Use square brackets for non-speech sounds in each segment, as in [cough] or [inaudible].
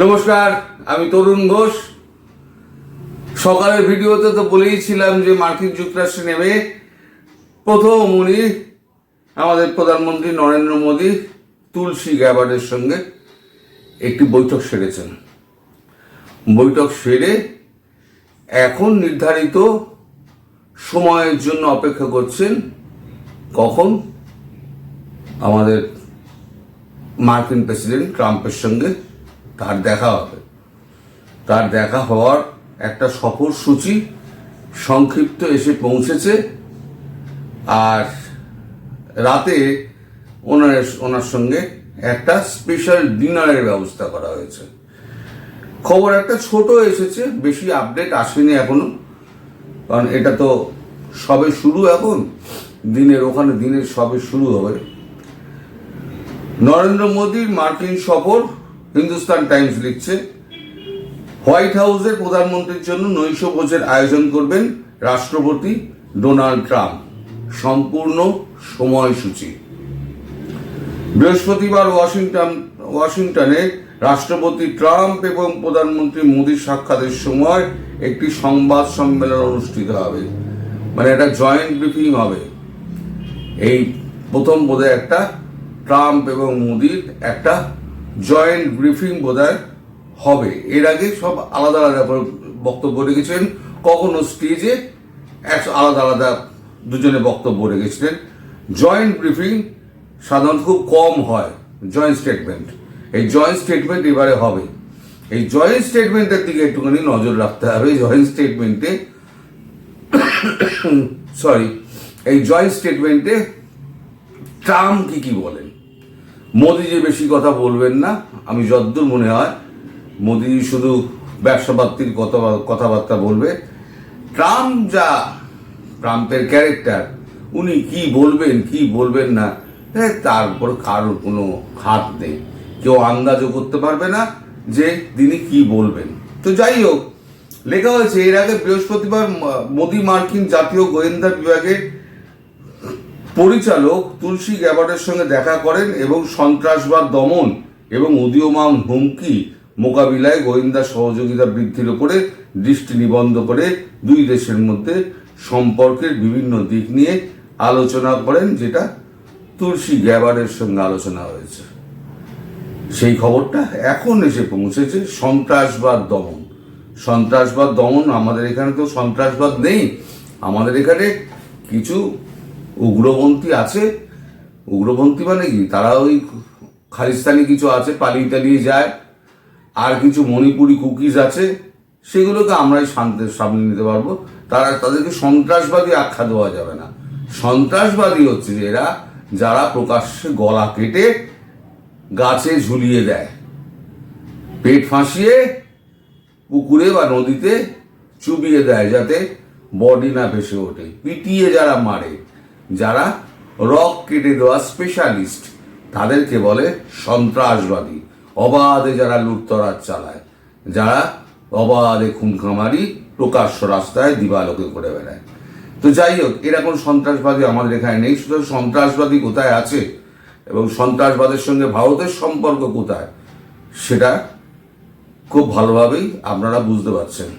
নমস্কার, আমি তরুণ ঘোষ। সকালের ভিডিওতে তো বলেইছিলাম যে মার্কিন যুক্তরাষ্ট্রে নেমে প্রথম উনি আমাদের প্রধানমন্ত্রী নরেন্দ্র মোদী তুলসী গ্যাবার্ডের সঙ্গে একটি বৈঠক সেরেছেন। বৈঠক সেরে এখন নির্ধারিত সময়ের জন্য অপেক্ষা করছেন কখন আমাদের মার্কিন প্রেসিডেন্ট ট্রাম্পের সঙ্গে তার দেখা হবে। তার দেখা হওয়ার একটা সফর সূচি সংক্ষিপ্ত এসে পৌঁছেছে। আর রাতে ওনার ওনার সঙ্গে একটা স্পেশাল ডিনারের ব্যবস্থা করা হয়েছে। খবর একটা ছোট এসেছে, বেশি আপডেট আসেনি এখনও। কারণ এটা তো সবে শুরু এখন। দিনের, ওখানে দিনের সবে শুরু হবে। নরেন্দ্র মোদীর মার্কিন সফর হিন্দুস্তান টাইমস লিখছে, হোয়াইট হাউসের প্রধানমন্ত্রীর জন্য নৈশ ভোজের আয়োজন করবেন রাষ্ট্রপতি ডোনাল্ড ট্রাম্প। সম্পূর্ণ সময়সূচি। বৃহস্পতিবার ওয়াশিংটন, ওয়াশিংটনে রাষ্ট্রপতি ট্রাম্প এবং প্রধানমন্ত্রী মোদীর সাক্ষাতের সময় একটি সংবাদ সম্মেলন অনুষ্ঠিত হবে। মানে একটা জয়েন্ট ব্রিফিং হবে। এই প্রথম বোধহয় একটা ট্রাম্প এবং মোদির একটা জয়েন্ট ব্রিফিং বোধহয় হবে। এর আগে সব আলাদা আলাদা বক্তব্য রেখেছেন কখনো স্টেজে এক আলাদা আলাদা দুজনে বক্তব্য রেখেছিলেন। জয়েন্ট ব্রিফিং সাধারণত খুব কম হয়, জয়েন্ট স্টেটমেন্ট। এই জয়েন্ট স্টেটমেন্ট এবারে হবে। এই জয়েন্ট স্টেটমেন্টের দিকে একটুখানি নজর রাখতে হবে। জয়েন্ট স্টেটমেন্টে [coughs] সরি এই জয়েন্ট স্টেটমেন্টে ট্রাম্প কি কি বলেন মোদি যে বেশি কথা বলবেন না, আমি যদ্দূর মনে হয় মোদি শুধু ব্যবসাপাত্রীর কথা, কথাবার্তা বলবে। ট্রাম্প যা, ট্রাম্পের ক্যারেক্টার, উনি কি বলবেন কি বলবেন না তার উপর কারোর কোনো হাত নেই। কেউ আন্দাজও করতে পারবে না যে তিনি কি বলবেন। তো যাই হোক, লেখা হয়েছে, এর আগে বৃহস্পতিবার মোদি মার্কিন জাতীয় গোয়েন্দা বিভাগের পরিচালক তুলসী গ্যাবার্ডের সঙ্গে দেখা করেন এবং সন্ত্রাসবাদ দমন এবং উদীয়মান হুমকি মোকাবিলায় গোয়েন্দা সহযোগিতা বৃদ্ধির উপরে দৃষ্টি নিবন্ধ করে দুই দেশের মধ্যে সম্পর্কের বিভিন্ন দিক নিয়ে আলোচনা করেন, যেটা তুলসী গ্যাবার্ডের সঙ্গে আলোচনা হয়েছে। সেই খবরটা এখন এসে পৌঁছেছে, সন্ত্রাসবাদ দমন। সন্ত্রাসবাদ দমন, আমাদের এখানে তো সন্ত্রাসবাদ নেই। আমাদের এখানে কিছু উগ্রপন্থী আছে। উগ্রপন্থী মানে কি? তারা ওই খালিস্তানি কিছু আছে, পালিয়ে টালিয়ে যায়। আর কিছু মণিপুরি কুকিজ আছে, সেগুলোকে আমরাই শান্তের সামনে নিতে পারব। তারা, তাদেরকে সন্ত্রাসবাদী আখ্যা দেওয়া যাবে না। সন্ত্রাসবাদী হচ্ছে এরা, যারা প্রকাশ্যে গলা কেটে গাছে ঝুলিয়ে দেয়। পেট ফাঁসিয়ে পুকুরে বা নদীতে চুবিয়ে দেয় যাতে বডি না ভেসে ওঠে। পিটিয়ে যারা মারে যারা রক কেটে দেওয়া স্পেশালিস্ট তাদেরকে বলে সন্ত্রাসবাদী, অবাধে যারা লুটতরাজ চালায়, যারা অবাধে খুনখামারি প্রকাশ্য রাস্তায় দিবালোকে করে বেড়ায়। তো যাই হোক এরকম সন্ত্রাসবাদী আমাদের এখানে নেই শুধু সন্ত্রাসবাদী কোথায় আছে এবং সন্ত্রাসবাদের সঙ্গে ভারতের সম্পর্ক কোথায়, সেটা খুব ভালোভাবেই আপনারা বুঝতে পারছেন।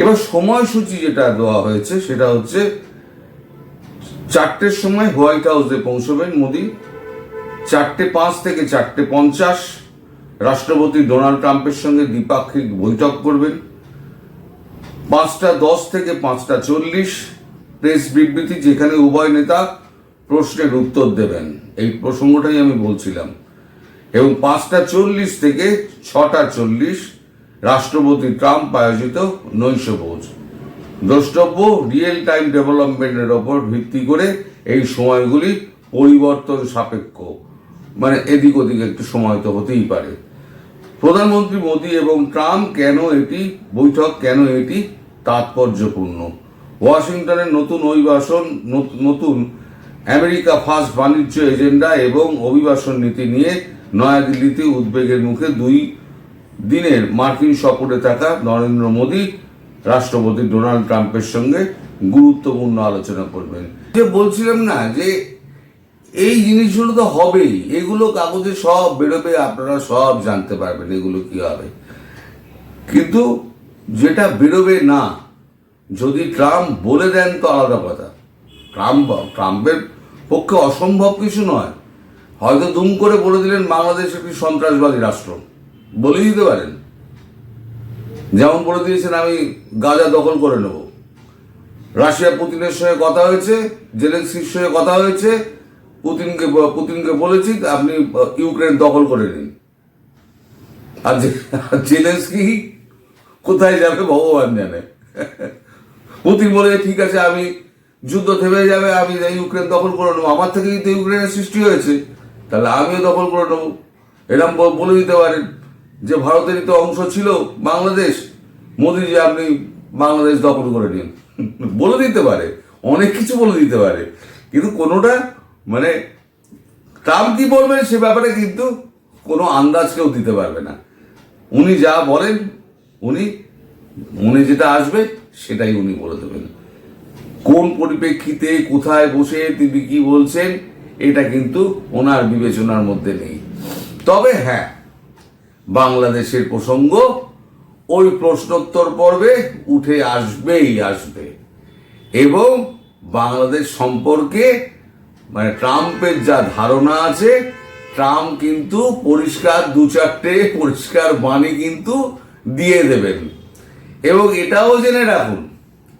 এবার সময়সূচি যেটা দেওয়া হয়েছে, সেটা হচ্ছে চারটের সময় হোয়াইট হাউসে পৌঁছবেন মোদি। চারটে পাঁচ থেকে চারটে পঞ্চাশ রাষ্ট্রপতি ডোনাল্ড ট্রাম্পের সঙ্গে দ্বিপাক্ষিক বৈঠক করবেন। পাঁচটা দশ থেকে পাঁচটা চল্লিশ প্রেস বিবৃতি যেখানে উভয় নেতা প্রশ্নের উত্তর দেবেন। এই প্রসঙ্গটাই আমি বলছিলাম। এবং পাঁচটা চল্লিশ থেকে ছটা চল্লিশ রাষ্ট্রপতি ট্রাম্প আয়োজিত নৈশ ভোজ। দ্রষ্টব্য রিয়েল টাইম ডেভেলপমেন্টের ওপর ভিত্তি করে এই সময়গুলি পরিবর্তন সাপেক্ষ। মানে এদিক ওদিক একটু সময় তো হতেই পারে। প্রধানমন্ত্রী মোদী এবং ট্রাম্প কেন এটি, বৈঠক কেন এটি তাৎপর্যপূর্ণ? ওয়াশিংটনের নতুন অভিবাসন, নত- নতুন আমেরিকা ফার্স্ট বাণিজ্য এজেন্ডা এবং অভিবাসন নীতি নিয়ে নয়াদিল্লিতে উদ্বেগের মুখে দুই দিনের মার্কিন সফরে থাকা নরেন্দ্র মোদী রাষ্ট্রপতি ডোনাল্ড ট্রাম্পের সঙ্গে গুরুত্বপূর্ণ আলোচনা করবেন। যে বলছিলাম না যে এই জিনিসগুলো তো হবেই, এগুলো কাগজে সব বেরোবে, আপনারা সব জানতে পারবেন এগুলো কি হবে। কিন্তু যেটা বেরোবে না, যদি ট্রাম্প বলে দেন তো আলাদা কথা। ট্রাম্প, ট্রাম্পের পক্ষে অসম্ভব কিছু নয়। হয়তো দুম করে বলে দিলেন বাংলাদেশ একটি সন্ত্রাসবাদী রাষ্ট্র। বলে দিতে পারেন। যেমন বলে দিয়েছেন, আমি গাজা দখল করে নেব। রাশিয়া পুতিনের সঙ্গে কথা হয়েছে জেলেন্সির সঙ্গে কথা হয়েছে, পুতিনকে পুতিনকে বলেছি আপনি ইউক্রেন দখল করে নিন। আর জেলেন্সকি কোথায় যাবে ভগবান জানে। পুতিন বলে ঠিক আছে, আমি যুদ্ধ থেমে যাবে, আমি ইউক্রেন দখল করে নেব। আমার থেকেই তো ইউক্রেনের সৃষ্টি হয়েছে, তাহলে আমিও দখল করে নেব। এরকম বলে দিতে পারেন। যে ভারতেরই তো অংশ ছিল বাংলাদেশ, মোদিজি আপনি বাংলাদেশ দখল করে নিন। [laughs] বলে দিতে পারে, অনেক কিছু বলে দিতে পারে। কিন্তু কোনোটা মানে ট্রাম্প কি বলবেন সে ব্যাপারে কিন্তু কোনো আন্দাজ কেউ দিতে পারবে না। উনি যা বলেন, উনি, মনে যেটা আসবে, সেটাই উনি বলে দেবেন। কোন পরিপ্রেক্ষিতে, কোথায় বসে, তিনি কি বলছেন, এটা কিন্তু ওনার বিবেচনার মধ্যে নেই। তবে হ্যাঁ বাংলাদেশের প্রসঙ্গ, ওই প্রশ্নোত্তর পর্বে উঠে আসবেই আসবে। এবং বাংলাদেশ সম্পর্কে মানে ট্রাম্পের যা ধারণা আছে, ট্রাম্প কিন্তু পরিষ্কার দু চারটে পরিষ্কার বাণী কিন্তু দিয়ে দেবেন। এবং এটাও জেনে রাখুন,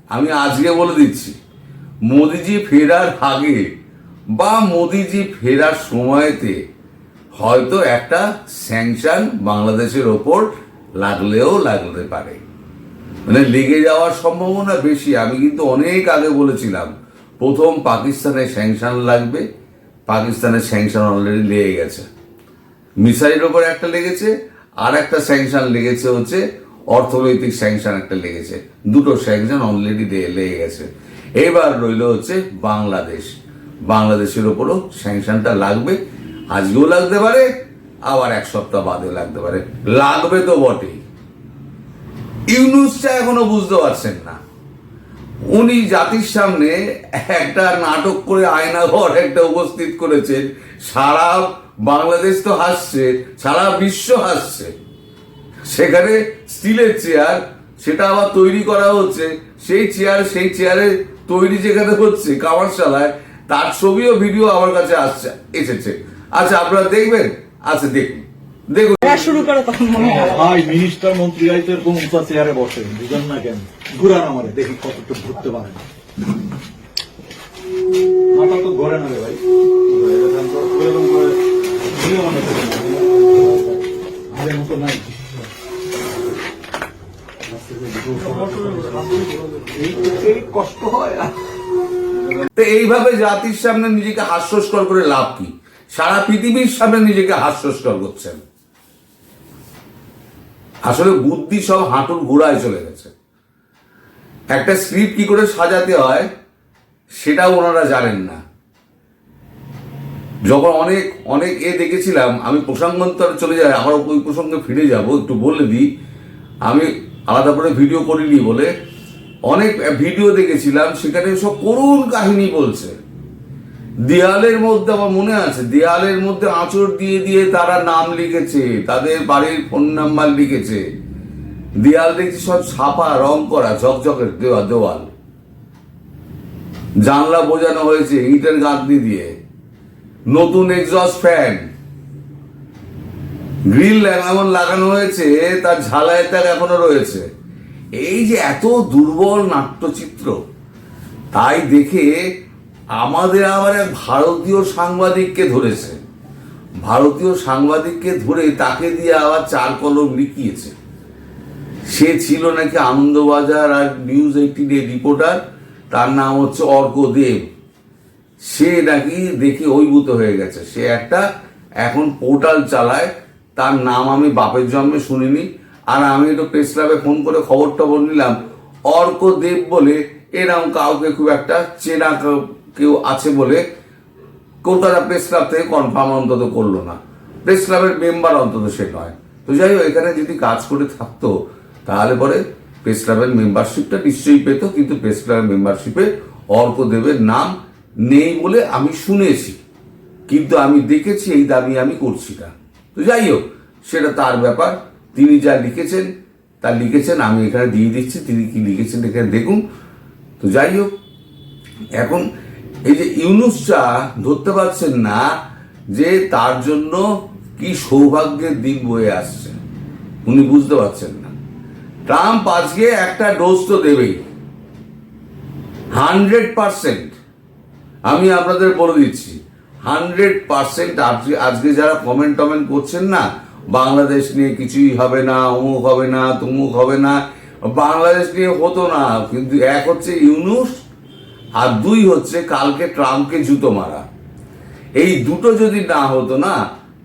আমি আজকে বলে দিচ্ছি, মোদিজি ফেরার আগে বা মোদিজি ফেরার সময়তে হয়তো একটা স্যাংশন বাংলাদেশের ওপর লাগলেও লাগতে পারে। মানে লেগে যাওয়ার সম্ভাবনা বেশি। আমি কিন্তু অনেক আগে বলেছিলাম, প্রথম পাকিস্তানের স্যাংশন লাগবে। পাকিস্তানের স্যাংশন অলরেডি লেগে গেছে। মিসাইলের ওপর একটা লেগেছে, আর একটা স্যাংশন লেগেছে হচ্ছে, অর্থনৈতিক স্যাংশন একটা লেগেছে। দুটো স্যাংশন অলরেডি লেগে গেছে। এবার রইল হচ্ছে বাংলাদেশ। বাংলাদেশের ওপরও স্যাংশনটা লাগবে। আজকেও লাগতে পারে, আবার এক সপ্তাহ বাদে লাগতে পারে। লাগবে তো বটেই। ইউনুসটা এখনও বুঝতে পারছেন না। উনি জাতির সামনে একটা নাটক করে আয়নাঘর একটা উপস্থিত করেছেন। সারা বাংলাদেশ তো হাসছে, সারা বিশ্ব হাসছে। সেখানে স্টিলের চেয়ার, সেটা আবার তৈরি করা হচ্ছে। সেই চেয়ার, সেই চেয়ারে তৈরি যেখানে হচ্ছে কামারশালায়, তার ছবিও, ভিডিও আমার কাছে আসছে, এসেছে। আচ্ছা আপনারা দেখবেন? আচ্ছা দেখুন। দেখুন। খেলা শুরু করো তখন মনে হয়। ভাই মিনিস্টার মন্ত্রীরাই তো এরকম উঁচা চেয়ারে বসে বুঝেন না কেন? ঘুরান আমারে দেখি কতটুকু ঘুরতে পারেন। মাথা তো ঘরে না রে ভাই। এরকম করে- এরকম করে ঘুরিয়ে মনে করে না। আগের মতো নাই এই এই কষ্ট হয় আর তো এইভাবে জাতির সামনে নিজেকে হাস্যস্কর করে লাভ কি? সারা পৃথিবীর সামনে নিজেকে হাস্যস্কর করছেন। আসলে বুদ্ধি সব হাঁটুর গোড়ায় চলে গেছে। একটা স্ক্রিপ্ট কি করে সাজাতে হয়, সেটাও ওনারা জানেন না। যখন অনেক অনেক এ দেখেছিলাম, আমি প্রসঙ্গান্তরে চলে যাই আবার ওই প্রসঙ্গে ফিরে যাব, একটু বলে দিই। আমি আলাদা করে ভিডিও করিনি বলে অনেক ভিডিও দেখেছিলাম, সেখানে সব করুণ কাহিনী বলছে। দেয়ালের মধ্যে আমার মনে আছে, দেয়ালের মধ্যে আঁচড় দিয়ে দিয়ে তারা নাম লিখেছে, তাদের বাড়ির ফোন নাম্বার লিখেছে। দেয়াল দেখছি সব ছাপা, রং করা ঝকঝকের দেওয়া, দেওয়াল। জানলা বোঝানো হয়েছে, ইটের গাঁথনি দিয়ে। নতুন এক্সস্ট ফ্যান গ্রিল এমন লাগানো হয়েছে, তার ঝালাই তার এখনও রয়েছে। এই যে এত দুর্বল নাট্যচিত্র, তাই দেখে আমাদের আবার এক ভারতীয় সাংবাদিককে ধরেছে। ভারতীয় সাংবাদিককে ধরে তাকে দিয়ে আবার চার কলম লিখিয়েছে। সে ছিল নাকি আনন্দবাজার আর নিউজ এইটিনের রিপোর্টার, তার নাম হচ্ছে অর্ক দেব। সে নাকি দেখে অভিভূত হয়ে গেছে। সে একটা এখন পোর্টাল চালায়, তার নাম আমি বাপের জন্মে শুনিনি, আর আমি একটু প্রেস ক্লাবে ফোন করে খবর টবর নিলাম। অর্ক দেব বলে এরকম কাউকে খুব একটা চেনা আছে বলে কলকাতা প্রেস ক্লাব থেকে কনফার্ম অন্তত করল না। প্রেস ক্লাবের মেম্বার অন্তত সে নয়। তো যাই হোক, এখানে যদি কাজ করে থাকতো, তাহলে পরে প্রেস ক্লাবের মেম্বারশিপটা নিশ্চয়ই পেত, কিন্তু প্রেস ক্লাবের মেম্বারশিপে অর্ক দেবের নাম নেই বলে আমি শুনেছি। কিন্তু আমি দেখেছি, এই দাবি আমি করছি না। তো যাই হোক, সেটা তার ব্যাপার। তিনি যা লিখেছেন, তা লিখেছেন, আমি এখানে দিয়ে দিচ্ছি, তিনি কি লিখেছেন এখানে দেখুন। তো যাই হোক, এখন এই যে ইউনুসটা ধরতে পারছেন না যে তার জন্য কি সৌভাগ্যের দিন বয়ে আসছে। উনি বুঝতে পারছেন না। ট্রাম্প আজকে একটা ডোজ তো দেবেই। Hundred percent. আমি আপনাদের বলে দিচ্ছি, হান্ড্রেড পার্সেন্ট আজকে আজকে যারা কমেন্ট টমেন্ট করছেন না, বাংলাদেশ নিয়ে কিছুই হবে না, অমুক হবে না, তমুক হবে না, বাংলাদেশ নিয়ে হতো না, কিন্তু এক হচ্ছে ইউনুস আর দুই হচ্ছে কালকে ট্রাম্পকে জুতো মারা। এই দুটো যদি না হতো না,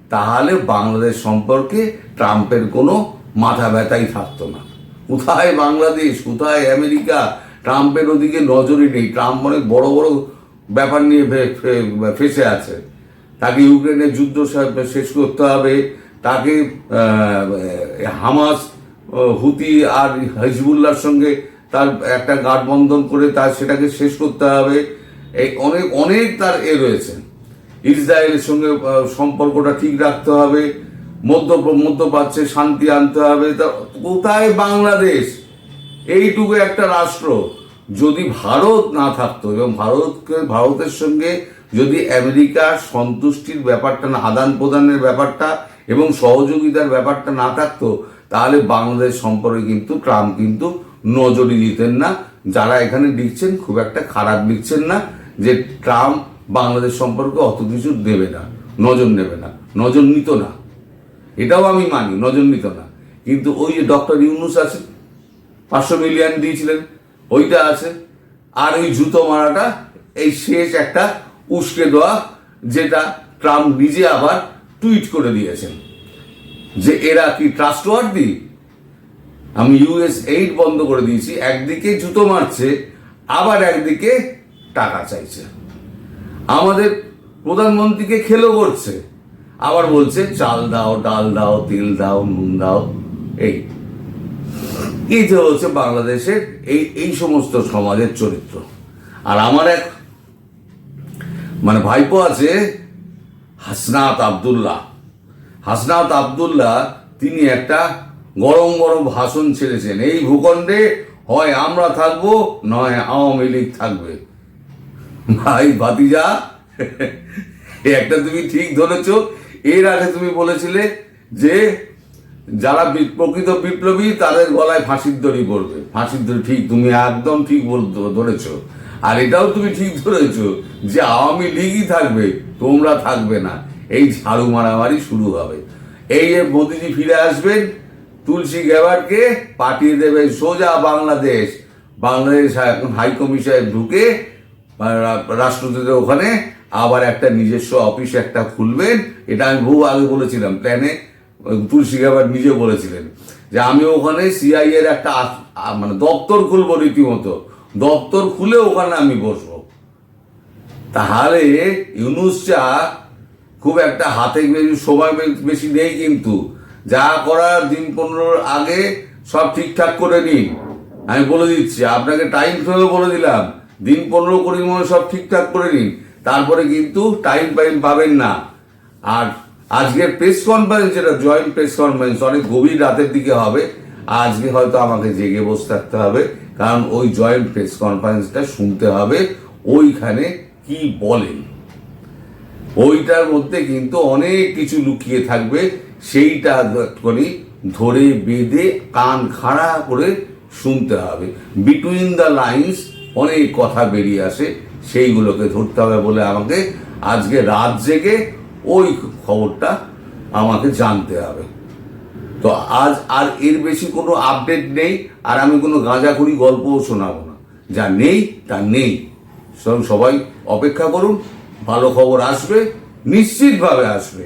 তাহলে বাংলাদেশ সম্পর্কে ট্রাম্পের কোনো মাথা ব্যথাই থাকতো না। কোথায় বাংলাদেশ, কোথায় আমেরিকা? ট্রাম্পের ওদিকে নজরই নেই। ট্রাম্প অনেক বড় বড় ব্যাপার নিয়ে ফেসে আছে। তাকে ইউক্রেনের যুদ্ধ শেষ করতে হবে। তাকে হামাস হুতি আর হিজবুল্লাহর সঙ্গে তার একটা গাঠবন্ধন করে তার সেটাকে শেষ করতে হবে। এই অনেক অনেক তার এ রয়েছে। ইসরায়েলের সঙ্গে সম্পর্কটা ঠিক রাখতে হবে। মধ্য, মধ্যপ্রাচ্যে শান্তি আনতে হবে। তা কোথায় বাংলাদেশ? এইটুকু একটা রাষ্ট্র। যদি ভারত না থাকতো এবং ভারতকে, ভারতের সঙ্গে যদি আমেরিকা সন্তুষ্টির ব্যাপারটা না, আদান প্রদানের ব্যাপারটা এবং সহযোগিতার ব্যাপারটা না থাকতো, তাহলে বাংলাদেশ সম্পর্কে কিন্তু, ট্রাম্প কিন্তু নজরই দিতেন না। যারা এখানে লিখছেন খুব একটা খারাপ লিখছেন না যে ট্রাম্প বাংলাদেশ সম্পর্কে অত কিছু দেবে না, নজর নেবে না, নজর নিত না। এটাও আমি মানি, নজর নিত না। কিন্তু ওই যে ডক্টর ইউনুস আছে, পাঁচশো মিলিয়ন দিয়েছিলেন, ওইটা আছে। আর ওই জুতো মারাটা, এই শেষ একটা উস্কে দেওয়া যেটা ট্রাম্প নিজে আবার টুইট করে দিয়েছেন। যে এরা কি ট্রাস্টওয়ার্দি আমি ইউএস এইড বন্ধ করে দিয়েছি, একদিকে জুতো মারছে, আবার একদিকে টাকা চাইছে। আমাদের প্রধানমন্ত্রীকে খেলো করছে, আবার বলছে, চাল দাও, ডাল দাও, তেল দাও, নুন দাও, এই। এই যে হচ্ছে বাংলাদেশের এই এই সমস্ত সমাজের চরিত্র। আর আমার এক মানে ভাইপো আছে, হাসনাত আবদুল্লাহ। হাসনাত আবদুল্লাহ, তিনি একটা গরম গরম ভাষণ ছেড়েছেন। এই ভূখণ্ডে হয় আমরা থাকব, নয় আওয়ামী লীগ থাকবে। ভাই, ভাতিজা একটা তুমি ঠিক ধরেছ। এর আগে তুমি বলেছিলে যে, যারা প্রকৃত বিপ্লবী, তাদের গলায় ফাঁসির দড়ি পড়বে। ফাঁসির দড়ি ঠিক তুমি একদম ঠিক ধরেছ। আর এটাও তুমি ঠিক ধরেছ যে আওয়ামী লীগই থাকবে, তোমরা থাকবে না। এই ঝাড়ু মারামারি শুরু হবে। এই মোদিজি ফিরে আসবেন তুলসী গ্যাবারকে পাঠিয়ে দেবে সোজা বাংলাদেশ। বাংলাদেশ এখন হাই কমিশনে ঢুকে রা- রাষ্ট্রদূতের ওখানে আবার একটা নিজস্ব অফিস একটা খুলবেন। এটা আমি বহু আগে বলেছিলাম, প্ল্যানে তুলসী গ্যাবার নিজে বলেছিলেন। যে আমি ওখানে সিআই এর একটা মানে দপ্তর খুলবো রীতিমতো। দপ্তর খুলে ওখানে আমি বসবো। তাহলে ইউনুসটা খুব একটা হাতে সময় বেশি নেই কিন্তু। যা করার দিন পনেরোর আগে সব ঠিকঠাক করে নিন। আমি বলে দিচ্ছি, আপনাকে টাইম ফ্রেমে বলে দিলাম, দিন পনেরো কুড়ির মধ্যে সব ঠিকঠাক করে নিন। তারপরে কিন্তু টাইম টাইম পাবেন না। আর আজকের প্রেস কনফারেন্স যেটা জয়েন্ট প্রেস কনফারেন্স অনেক গভীর রাতের দিকে হবে। আজকে হয়তো আমাকে জেগে বসে থাকতে হবে, কারণ ওই জয়েন্ট প্রেস কনফারেন্সটা শুনতে হবে, ওইখানে কি বলেন। ওইটার মধ্যে কিন্তু অনেক কিছু লুকিয়ে থাকবে। সেইটা করে ধরে বেঁধে কান খাড়া করে শুনতে হবে। বিটুইন দ্য লাইন্স অনেক কথা বেরিয়ে আসে, সেইগুলোকে ধরতে হবে বলে আমাকে আজকে রাত জেগে ওই খবরটা আমাকে জানতে হবে। তো আজ আর এর বেশি কোনো আপডেট নেই, আর আমি কোনো গাঁজাখুরি গল্পও শোনাবো না। যা নেই, তা নেই। সবাই অপেক্ষা করুন, ভালো খবর আসবে, নিশ্চিতভাবে আসবে।